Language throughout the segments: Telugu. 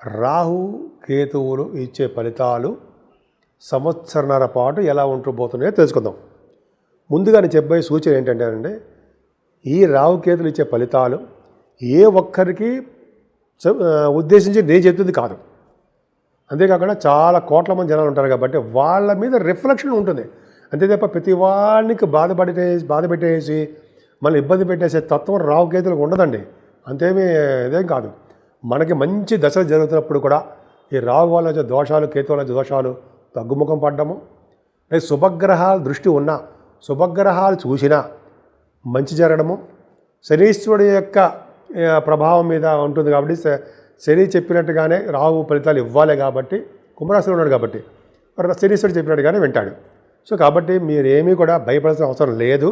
రాహు కేతువులు ఇచ్చే ఫలితాలు సంవత్సరన్నర పాటు ఎలా ఉంటుపోతున్నాయో తెలుసుకుందాం. ముందుగా నేను చెప్పబోయే సూచన ఏంటంటే అండి ఈ రాహుకేతులు ఇచ్చే ఫలితాలు ఏ ఒక్కరికి ఉద్దేశించి నేను చెప్తుంది కాదు. అంతేకాకుండా చాలా కోట్ల మంది జనాలు ఉంటారు కాబట్టి వాళ్ళ మీద రిఫ్లెక్షన్ ఉంటుంది. అంతే తప్ప ప్రతి వాళ్ళకి బాధపడే బాధ పెట్టేసి మళ్ళీ ఇబ్బంది పెట్టేసే తత్వం రావు కేతులకు ఉండదండి. అంతేమీ ఇదేం కాదు. మనకి మంచి దశలు జరుగుతున్నప్పుడు కూడా ఈ రావు వల్ల దోషాలు కేతు వల్ల దోషాలు తగ్గుముఖం పడ్డము. లేదా శుభగ్రహాల దృష్టి ఉన్నా శుభగ్రహాలు చూసినా మంచి జరగడము. శనీశ్వరుడి యొక్క ప్రభావం మీద ఉంటుంది కాబట్టి శని చెప్పినట్టుగానే రాహు ఫలితాలు ఇవ్వాలి కాబట్టి కుంభరాశిలో ఉన్నాడు కాబట్టి శనీశ్వరుడు చెప్పినట్టుగానే వింటాడు. సో కాబట్టి మీరేమీ కూడా భయపడాల్సిన అవసరం లేదు.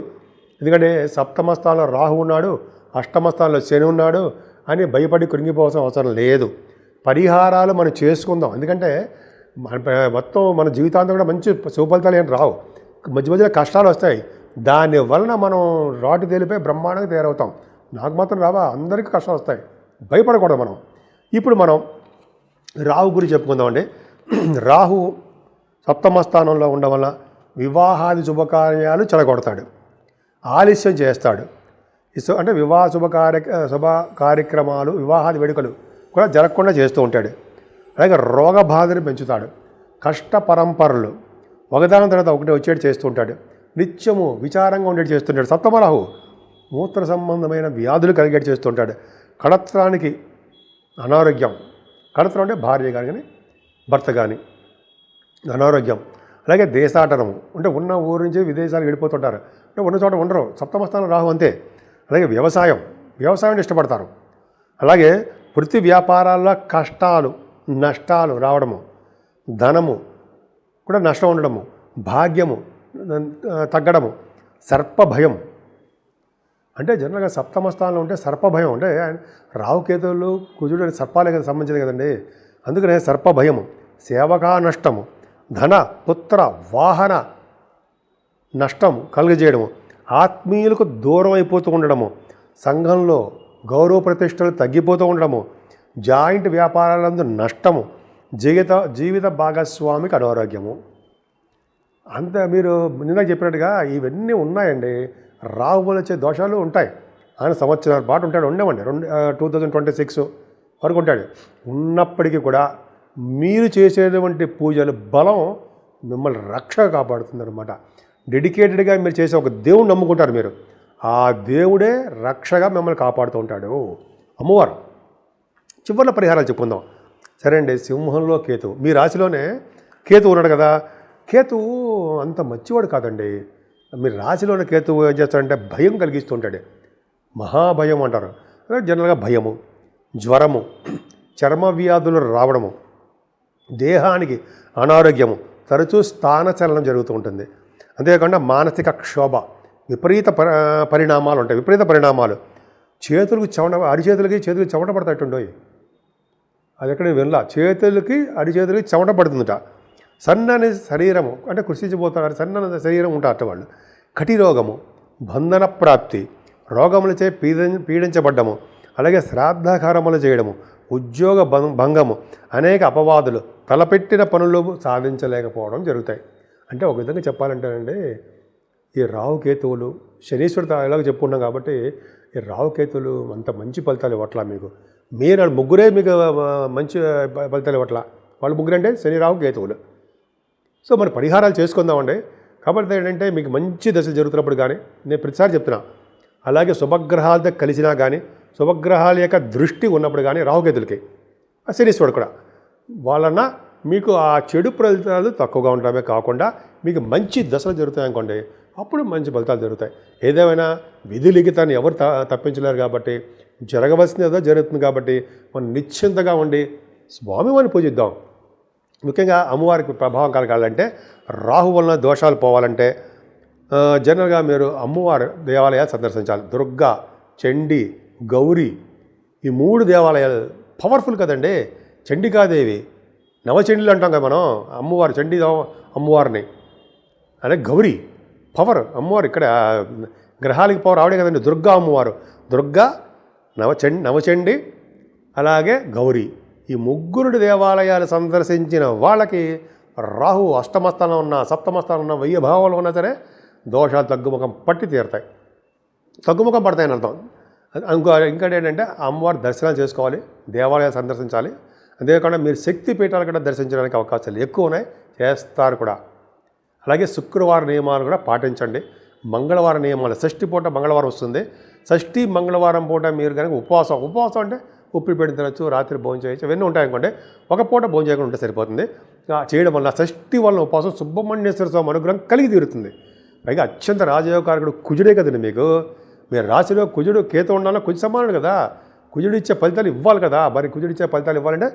ఎందుకంటే సప్తమ స్థానంలో రాహు ఉన్నాడు అష్టమ స్థానంలో శని ఉన్నాడు అని భయపడి కృంగిపోవాల్సిన అవసరం లేదు. పరిహారాలు మనం చేసుకుందాం. ఎందుకంటే మన మొత్తం మన జీవితాంతం కూడా మంచి సుఫలితాలు ఏం రావు. మధ్య మధ్యలో కష్టాలు వస్తాయి. దాని వలన మనం రాటు తేలిపోయి బ్రహ్మాండంగా తయారవుతాం. నాకు మాత్రం రావా అందరికీ కష్టాలు వస్తాయి. భయపడకూడదు మనం. ఇప్పుడు మనం రాహు గురించి చెప్పుకుందామండి. రాహు సప్తమ స్థానంలో ఉండడం వల్ల వివాహాది శుభకార్యాలు చెడగొడతాడు. ఆలస్యం చేస్తాడు. అంటే వివాహ శుభ కార్య శుభ కార్యక్రమాలు వివాహాది వేడుకలు కూడా జరగకుండా చేస్తూ ఉంటాడు. అలాగే రోగ బాధను పెంచుతాడు. కష్ట పరంపరలు. ఒకదాని తర్వాత ఒకటి వచ్చేటి చేస్తూ ఉంటాడు. నిత్యము విచారంగా ఉండేటి చేస్తుంటాడు సప్తమరాహు మూత్ర సంబంధమైన వ్యాధులు కలిగేటి చేస్తుంటాడు కడత్రానికి అనారోగ్యం. కడత్రం అంటే భార్య కానీ భర్త కానీ అనారోగ్యం. అలాగే దేశాటనము. అంటే ఉన్న ఊరు నుంచి విదేశాలకు వెళ్ళిపోతుంటారు. అంటే ఉన్న చోట ఉండరు. సప్తమ స్థానం రాహు అంతే. అలాగే వ్యవసాయం వ్యవసాయం ఇష్టపడతారు. అలాగే వృత్తి వ్యాపారాల్లో కష్టాలు నష్టాలు రావడము ధనము కూడా నష్టం ఉండడము భాగ్యము తగ్గడము సర్పభయం. అంటే జనరల్గా సప్తమ స్థానంలో ఉంటే సర్పభయం. అంటే రావుకేతువులు కుజుడు అనే సర్పాలే కదా సంబంధించింది కదండి. అందుకనే సర్పభయము సేవకా నష్టము ధన పుత్ర వాహన నష్టం కలుగజేయడము. ఆత్మీయులకు దూరం అయిపోతూ ఉండడము సంఘంలో గౌరవ ప్రతిష్టలు తగ్గిపోతూ ఉండడము జాయింట్ వ్యాపారాలందు నష్టము జీవిత జీవిత భాగస్వామికి అనారోగ్యము. అంత మీరు నిన్న చెప్పినట్టుగా ఇవన్నీ ఉన్నాయండి. రాహువులొచ్చే వచ్చే దోషాలు ఉంటాయి. ఆయన సంవత్సరాల పాటు ఉంటాడు ఉండేవండి రెండు టూ థౌజండ్ ట్వంటీ సిక్స్ వరకు ఉంటాడు. ఉన్నప్పటికీ కూడా మీరు చేసేటువంటి పూజలు బలం మిమ్మల్ని రక్ష కాపాడుతుంది అనమాట డెడికేటెడ్గా మీరు చేసే ఒక దేవుడు నమ్ముకుంటారు మీరు. ఆ దేవుడే రక్షగా మిమ్మల్ని కాపాడుతూ ఉంటాడు. అమ్మవారు చివరిలో పరిహారాలు చెప్పుకుందాం. సరే అండి సింహంలో కేతు. మీ రాశిలోనే కేతు ఉన్నాడు కదా. కేతు అంత మంచివాడు కాదండి. మీ రాశిలోనే కేతు ఏం చేస్తాడంటే భయం కలిగిస్తుంటాడు. మహాభయం అంటారు. జనరల్గా భయము జ్వరము చర్మ వ్యాధులు రావడము దేహానికి అనారోగ్యము తరచూ స్థానచలనం జరుగుతూ ఉంటుంది. అంతేకాకుండా మానసిక క్షోభ విపరీత పరిణామాలు ఉంటాయి. విపరీత పరిణామాలు. చేతులకు చవట అరిచేతులకి చేతులకి చవట పడతాయి అది ఎక్కడ వినలా చేతులకి అరిచేతులకి చవట పడుతుందట. సన్నని శరీరము అంటే కృషించిపోతున్నారు సన్నని శరీరం ఉంటారట వాళ్ళు. కటిరోగము బంధన ప్రాప్తి రోగములచే పీడ పీడించబడ్డము అలాగే శ్రాద్ధకారములు చేయడము ఉద్యోగ భం- భంగము అనేక అపవాదులు తలపెట్టిన పనులు సాధించలేకపోవడం జరుగుతాయి. అంటే ఒక విధంగా చెప్పాలంటేనండి ఈ రావుకేతువులు శనీశ్వరుడు ఎలాగో చెప్పుకున్నాం కాబట్టి ఈ రావుకేతువులు అంత మంచి ఫలితాలు ఇవ్వట్లా మీకు. మీరు ముగ్గురే మీకు మంచి ఫలితాలు ఇవ్వట్లా. వాళ్ళు ముగ్గురు అంటే శని రావు కేతువులు. సో మరి పరిహారాలు చేసుకుందామండి. కాబట్టి ఏంటంటే మీకు మంచి దశలు జరుగుతున్నప్పుడు కానీ నేను ప్రతిసారి చెప్తున్నా అలాగే శుభగ్రహాలతో కలిసినా కానీ శుభగ్రహాల యొక్క దృష్టి ఉన్నప్పుడు కానీ రాహుకేతులకి శనీశ్వరుడు కూడా. వాళ్ళన్నా మీకు ఆ చెడు ఫలితాలు తక్కువగా ఉండడమే కాకుండా మీకు మంచి దశలు జరుగుతాయనుకోండి అప్పుడు మంచి ఫలితాలు జరుగుతాయి. ఏదేమైనా విధి లిఖితాన్ని ఎవరు త తప్పించలేరు కాబట్టి జరగవలసింది ఏదో జరుగుతుంది కాబట్టి మనం నిశ్చింతగా ఉండి స్వామివారిని పూజిద్దాం. ముఖ్యంగా అమ్మవారికి ప్రభావం కలగాలంటే రాహు వలన దోషాలు పోవాలంటే జనరల్గా మీరు అమ్మవారి దేవాలయాలు సందర్శించాలి. దుర్గా చండి గౌరీ ఈ మూడు దేవాలయాలు పవర్ఫుల్ కదండి. చండికాదేవి నవచండిలు అంటాం కదా మనం. అమ్మవారు చండీ అమ్మవారిని. అదే గౌరీ పవర్ అమ్మవారు ఇక్కడ గ్రహాలకి పవర్ ఆవిడే కదండి. దుర్గా అమ్మవారు. దుర్గా నవచండి నవచండి అలాగే గౌరీ. ఈ ముగ్గురుడి దేవాలయాలు సందర్శించిన వాళ్ళకి రాహు అష్టమస్థానం ఉన్న సప్తమస్థానం ఉన్న వెయ్యి భావాలు ఉన్నా సరే దోషాలు తగ్గుముఖం పట్టి తీరుతాయి. తగ్గుముఖం పడతాయని అర్థం. ఇంకో ఇంకోటి ఏంటంటే అమ్మవారి దర్శనాలు చేసుకోవాలి దేవాలయాలు సందర్శించాలి. అంతేకాకుండా మీరు శక్తి పీఠాలు కూడా దర్శించడానికి అవకాశాలు ఎక్కువ ఉన్నాయి. చేస్తారు కూడా. అలాగే శుక్రవారం నియమాలు కూడా పాటించండి. మంగళవారం నియమాలు షష్ఠి పూట మంగళవారం వస్తుంది. షష్ఠి మంగళవారం పూట మీరు కనుక ఉపవాసం ఉపవాసం అంటే ఉప్పు పెట్టి తినచ్చు రాత్రి భోజనం చేయొచ్చు ఇవన్నీ ఉంటాయనుకోండి. ఒక పూట భోజనం చేయకుండా ఉంటే సరిపోతుంది. చేయడం వల్ల షష్ఠి వల్ల ఉపవాసం సుబ్రహ్మణ్యేశ్వర స్వామి అనుగ్రహం కలిగి తీరుతుంది. పైగా అత్యంత రాజయోగకారకుడు కుజుడే కదండి మీకు. మీరు రాశిలో కుజుడు కేతు ఉండాలో కుజు సమానుడు కదా. కుజుడిచ్చే ఫలితాలు ఇవ్వాలి కదా. మరి కుజుడు ఇచ్చే ఫలితాలు ఇవ్వాలంటే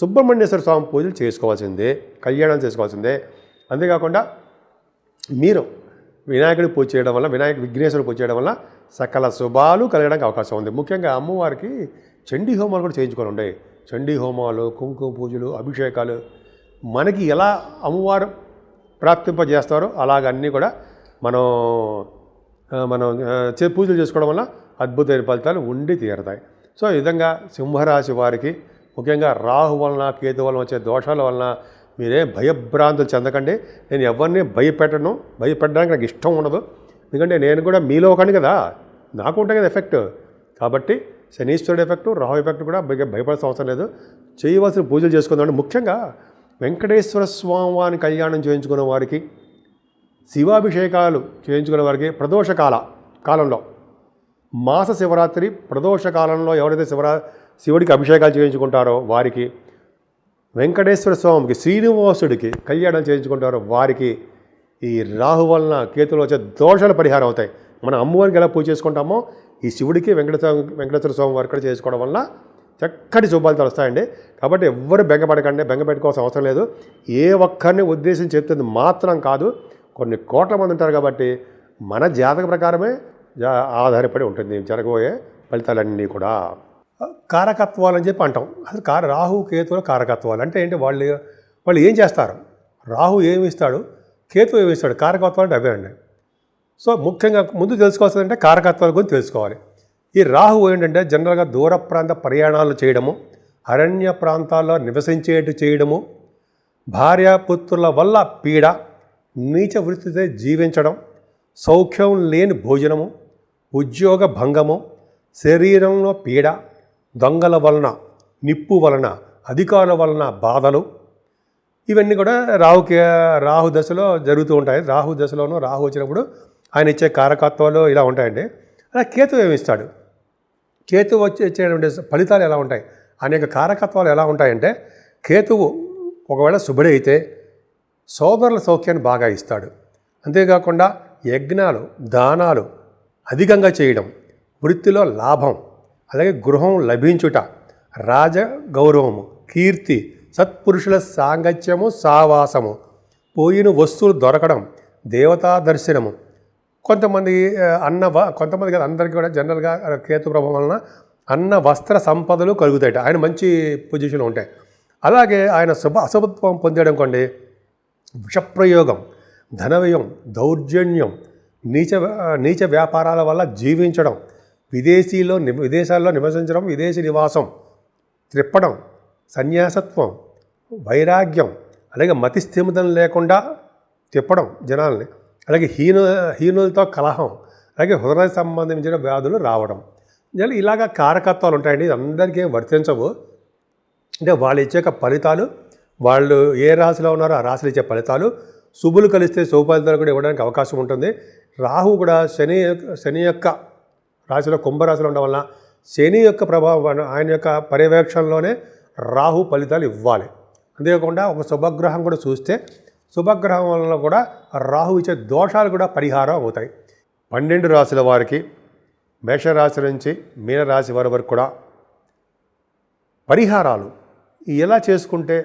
సుబ్రహ్మణ్యేశ్వర స్వామి పూజలు చేసుకోవాల్సిందే కళ్యాణం చేసుకోవాల్సిందే. అంతేకాకుండా మీరు వినాయకుడి పూజ చేయడం వల్ల వినాయక విఘ్నేశ్వరుడు పూజ చేయడం వల్ల సకల శుభాలు కలగడానికి అవకాశం ఉంది. ముఖ్యంగా అమ్మవారికి చండీ హోమాలు కూడా చేయించుకొని ఉండే. చండీ హోమాలు కుంకుమ పూజలు అభిషేకాలు. మనకి ఎలా అమ్మవారు ప్రాప్తింపజేస్తారో అలాగ అన్నీ కూడా మనం మనం చే- పూజలు చేసుకోవడం వల్ల అద్భుతమైన ఫలితాలు ఉండి తీరుతాయి. సో ఈ విధంగా సింహరాశి వారికి ముఖ్యంగా రాహు వలన కేతు వలన వచ్చే దోషాల వలన మీరే భయభ్రాంతులు చెందకండి. నేను ఎవరిని భయపెట్టను? భయపెట్టడానికి నాకు ఇష్టం ఉండదు. ఎందుకంటే నేను కూడా మీలో ఒకని కదా. నాకు ఉంటాయి కదా ఎఫెక్ట్. కాబట్టి శనీశ్వరుడు ఎఫెక్ట్ రాహు ఎఫెక్ట్ కూడా భయ భయపడాల్సిన అవసరం లేదు. చేయవలసిన పూజలు చేసుకుందాం ముఖ్యంగా వెంకటేశ్వర స్వామి వారిని కళ్యాణం చేయించుకున్న వారికి శివాభిషేకాలు చేయించుకున్న వారికి ప్రదోష కాల కాలంలో మాస శివరాత్రి ప్రదోష కాలంలో ఎవరైతే శివరా శివుడికి అభిషేకాలు చేయించుకుంటారో వారికి వెంకటేశ్వర స్వామికి శ్రీనివాసుడికి కళ్యాణం చేయించుకుంటారో వారికి ఈ రాహు వలన కేతులు వచ్చే దోషాలు పరిహారం అవుతాయి. మన అమ్మవారికి ఎలా పూజ చేసుకుంటామో ఈ శివుడికి వెంకటేశ్వర వెంకటేశ్వర స్వామి వారి కూడా చేసుకోవడం వల్ల చక్కటి శుభాలు వస్తాయండి కాబట్టి ఎవ్వరు బెంగపడకండి బెంగ పెట్టుకోవాల్సిన అవసరం లేదు. ఏ ఒక్కరిని ఉద్దేశం చెప్తుంది మాత్రం కాదు. కొన్ని కోట్ల మంది ఉంటారు కాబట్టి మన జాతక ప్రకారమే ఆధారపడి ఉంటుంది. జరగబోయే ఫలితాలన్నీ కూడా. కారకత్వాలు అని చెప్పి అంటాం. అసలు కార రాహు కేతువుల కారకత్వాలు. అంటే ఏంటి? వాళ్ళు వాళ్ళు ఏం చేస్తారు? రాహు ఏమి ఇస్తాడు? కేతు ఏమి ఇస్తాడు? కారకత్వాలు అంటే అవే అండి. సో ముఖ్యంగా ముందు తెలుసుకోవాల్సిందంటే కారకత్వాల గురించి తెలుసుకోవాలి. ఈ రాహు ఏంటంటే జనరల్గా దూర ప్రాంత ప్రయాణాలు చేయడము అరణ్య ప్రాంతాల్లో నివసించేట్టు చేయడము భార్యాపుత్రుల వల్ల పీడ నీచ వృత్తితో జీవించడం సౌఖ్యం లేని భోజనము ఉద్యోగ భంగము శరీరంలో పీడ దొంగల వలన నిప్పు వలన అధికారుల వలన బాధలు ఇవన్నీ కూడా రాహుకి రాహు దశలో జరుగుతూ ఉంటాయి. రాహు దశలోనూ రాహు వచ్చినప్పుడు ఆయన ఇచ్చే కారకత్వాలు ఇలా ఉంటాయండి. అలా కేతు ఏమిస్తాడు కేతు వచ్చి ఇచ్చేటువంటి ఫలితాలు ఎలా ఉంటాయి? అనేక కారకత్వాలు ఎలా ఉంటాయంటే కేతువు ఒకవేళ శుభుడే అయితే సోదరుల సౌఖ్యాన్ని బాగా ఇస్తాడు. అంతేకాకుండా యజ్ఞాలు దానాలు అధికంగా చేయడం వృత్తిలో లాభం అలాగే గృహం లభించుట రాజ గౌరవము కీర్తి సత్పురుషుల సాంగత్యము సావాసము పోయిన వస్తువులు దొరకడం దేవతా దర్శనము. కొంతమంది అన్న కొంతమంది కదా అందరికీ కూడా జనరల్గా కేతు ప్రభావం వలన అన్న వస్త్ర సంపదలు కలుగుతాయట. ఆయన మంచి పొజిషన్లో ఉంటాయి. అలాగే ఆయన శుభ అశుభత్వం పొందడం కొండి విషప్రయోగం ధనవ్యయం దౌర్జన్యం నీచ నీచ వ్యాపారాల వల్ల జీవించడం విదేశీలో ని విదేశాల్లో నివసించడం విదేశీ నివాసం త్రిప్పడం సన్యాసత్వం వైరాగ్యం అలాగే మతి స్థిమితం లేకుండా తిప్పడం జనాల్ని అలాగే హీను హీనులతో కలహం అలాగే హృదయ సంబంధించిన వ్యాధులు రావడం. ఇలా ఇలాగ కారకత్వాలు ఉంటాయండి. ఇది అందరికీ వర్తించవు. అంటే వాళ్ళు ఇచ్చే ఫలితాలు వాళ్ళు ఏ రాశిలో ఉన్నారో ఆ రాశిలో ఇచ్చే ఫలితాలు శుభులు కలిస్తే శుభఫలితాలు కూడా ఇవ్వడానికి అవకాశం ఉంటుంది. రాహు కూడా శని శని యొక్క రాశిలో కుంభరాశిలో ఉండడం వల్ల శని యొక్క ప్రభావం ఆయన యొక్క పర్యవేక్షణలోనే రాహు ఫలితాలు ఇవ్వాలి. అంతేకాకుండా ఒక శుభగ్రహం కూడా చూస్తే శుభగ్రహం వలన కూడా రాహు ఇచ్చే దోషాలు కూడా పరిహారం అవుతాయి. పన్నెండు రాశుల వారికి మేషరాశి నుంచి మీనరాశి వారి వరకు కూడా పరిహారాలు ఎలా చేసుకుంటే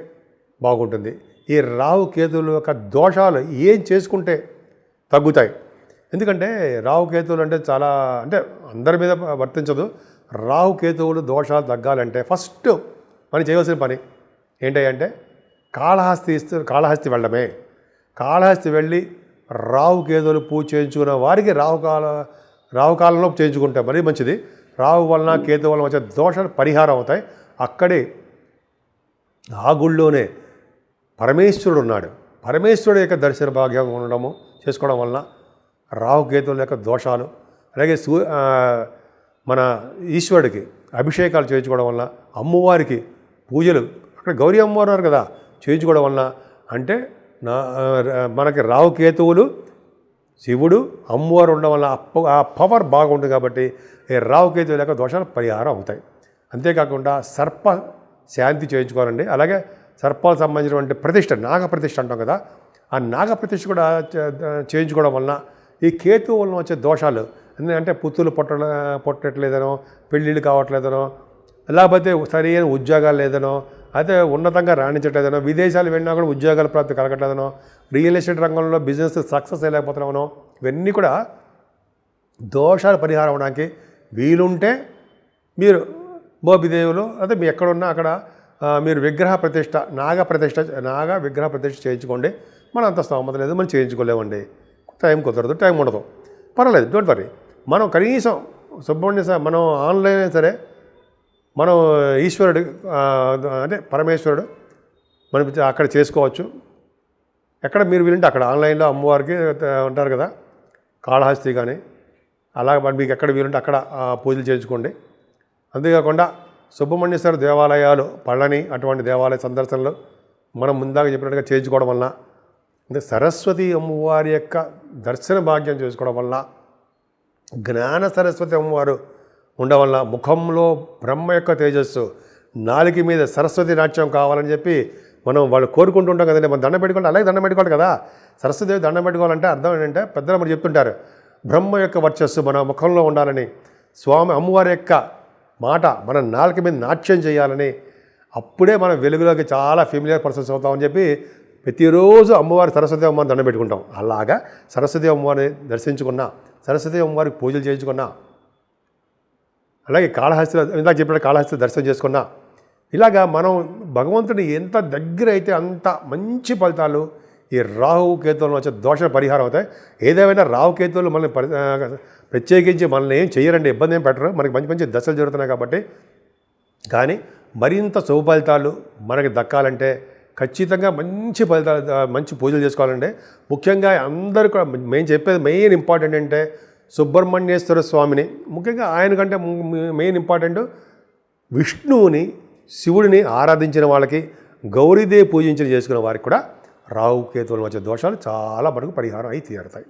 బాగుంటుంది? ఈ రావు కేతువుల యొక్క దోషాలు ఏం చేసుకుంటే తగ్గుతాయి? ఎందుకంటే రావు కేతువులు అంటే చాలా అంటే అందరి మీద వర్తించదు. రావు కేతువులు దోషాలు తగ్గాలంటే ఫస్ట్ మనం చేయవలసిన పని ఏంటంటే కాళహస్తి ఇస్తూ కాళహస్తి వెళ్ళడమే. కాళహస్తి వెళ్ళి రావు కేతువులు పూజ చేయించుకున్న వారికి రావు కాలం రావు కాలంలో చేయించుకుంటే మరీ మంచిది. రావు వలన కేతు వలన వచ్చే దోషాలు పరిహారం అవుతాయి. అక్కడే ఆ గుళ్ళోనే పరమేశ్వరుడు ఉన్నాడు పరమేశ్వరుడు యొక్క దర్శన భాగ్యం ఉండడము చేసుకోవడం వలన రాహుకేతువుల యొక్క దోషాలు అలాగే సూ మన ఈశ్వరుడికి అభిషేకాలు చేయించుకోవడం వలన అమ్మవారికి పూజలు అక్కడ గౌరీ అమ్మవారు కదా చేయించుకోవడం వలన అంటే నా మనకి రావుకేతువులు శివుడు అమ్మవారు ఉండడం వల్ల ఆ పవర్ బాగుంటుంది కాబట్టి ఈ లేక యొక్క దోషాలు పరిహారం అవుతాయి. అంతేకాకుండా సర్ప శాంతి చేయించుకోవాలండి. అలాగే సర్పాలకు సంబంధించినటువంటి ప్రతిష్ట నాగప్రతిష్ఠ అంటాం కదా ఆ నాగప్రతిష్ఠ కూడా చేయించుకోవడం వలన ఈ కేతు వలన వచ్చే దోషాలు ఎందుకంటే పుత్తులు పొట్ట పొట్టట్లేదనో పెళ్ళిళ్ళు కావట్లేదనో లేకపోతే సరైన ఉద్యోగాలు లేదనో అయితే ఉన్నతంగా రాణించట్లేదనో విదేశాలు వెళ్ళినా కూడా ఉద్యోగాల ప్రాప్తి కలగట్లేదనో రియల్ ఎస్టేట్ రంగంలో బిజినెస్ సక్సెస్ అయ్యలేకపోతున్నామనో ఇవన్నీ కూడా దోషాలు పరిహారం అవడానికి వీలుంటే మీరు మోబిదేవులు అదే మీ ఎక్కడున్నా అక్కడ మీరు విగ్రహ ప్రతిష్ట నాగ ప్రతిష్ట నాగ విగ్రహ ప్రతిష్ట చేయించుకోండి. మన అంత స్తోమత లేదు మనం చేయించుకోలేమండి. టైం కుదరదు టైం ఉండదు. పర్వాలేదు డోంట్ వరీ మనం కనీసం సుబ్రహ్మణ్య సార్ మనం ఆన్లైన్ అయినా సరే మనం ఈశ్వరుడు అంటే పరమేశ్వరుడు మనం అక్కడ చేసుకోవచ్చు. ఎక్కడ మీరు వీలుంటే అక్కడ ఆన్లైన్లో అమ్మవారికి ఉంటారు కదా కాళహస్తి కానీ అలాగే మరి మీకు ఎక్కడ వీలుంటే అక్కడ పూజలు చేయించుకోండి. అంతేకాకుండా సుబ్రహ్మణ్యేశ్వర దేవాలయాలు పళ్ళని అటువంటి దేవాలయ సందర్శనలు మనం ముందాక చెప్పినట్టుగా చేయించుకోవడం వలన అంటే సరస్వతి అమ్మవారి యొక్క దర్శన భాగ్యం చేసుకోవడం వల్ల జ్ఞాన సరస్వతి అమ్మవారు ఉండడం వల్ల ముఖంలో బ్రహ్మ యొక్క తేజస్సు నాలుక మీద సరస్వతి నాట్యం కావాలని చెప్పి మనం వాళ్ళు కోరుకుంటుంటాం కదండి. మనం దండం పెట్టుకోవాలి అలాగే దండం పెట్టుకోవాలి కదా. సరస్వతిదేవి దండం పెట్టుకోవాలంటే అర్థం ఏంటంటే పెద్దలు మరి చెప్తుంటారు బ్రహ్మ యొక్క వర్చస్సు మన ముఖంలో ఉండాలని స్వామి అమ్మవారి యొక్క మాట మన నాలుక మీద నాట్యం చేయాలని అప్పుడే మనం వెలుగులోకి చాలా ఫెమిలియర్ పర్సన్స్ అవుతామని చెప్పి ప్రతిరోజు అమ్మవారి సరస్వతి అమ్మవారిని దండం పెట్టుకుంటాం. అలాగా సరస్వతి అమ్మవారిని దర్శించుకున్నా సరస్వతి అమ్మవారికి పూజలు చేయించుకున్నా అలాగే కాళహస్తిలో ఇందాక చెప్పిన కాళహస్తి దర్శనం చేసుకున్నా ఇలాగా మనం భగవంతుని ఎంత దగ్గర అయితే అంత మంచి ఫలితాలు ఈ రాహు కేతువులు వచ్చే దోష పరిహారం అవుతాయి. ఏదేమైనా రాహు కేతువులు మనల్ని పరి ప్రత్యేకించి మనల్ని ఏం చేయరండి ఇబ్బంది ఏం పెట్టరు. మనకి మంచి మంచి దశలు జరుగుతున్నాయి కాబట్టి. కానీ మరింత శుభ ఫలితాలు మనకి దక్కాలంటే ఖచ్చితంగా మంచి ఫలితాలు మంచి పూజలు చేసుకోవాలంటే ముఖ్యంగా అందరూ కూడా మేము చెప్పేది మెయిన్ ఇంపార్టెంట్ అంటే సుబ్రహ్మణ్యేశ్వర స్వామిని ముఖ్యంగా ఆయన కంటే మెయిన్ ఇంపార్టెంట్ విష్ణువుని శివుడిని ఆరాధించిన వాళ్ళకి గౌరీదేవి పూజించిన చేసుకున్న వారికి కూడా రావు కేతువుల మధ్య దోషాలు చాలా మనకు పరిహారం అయి తీరుతాయి.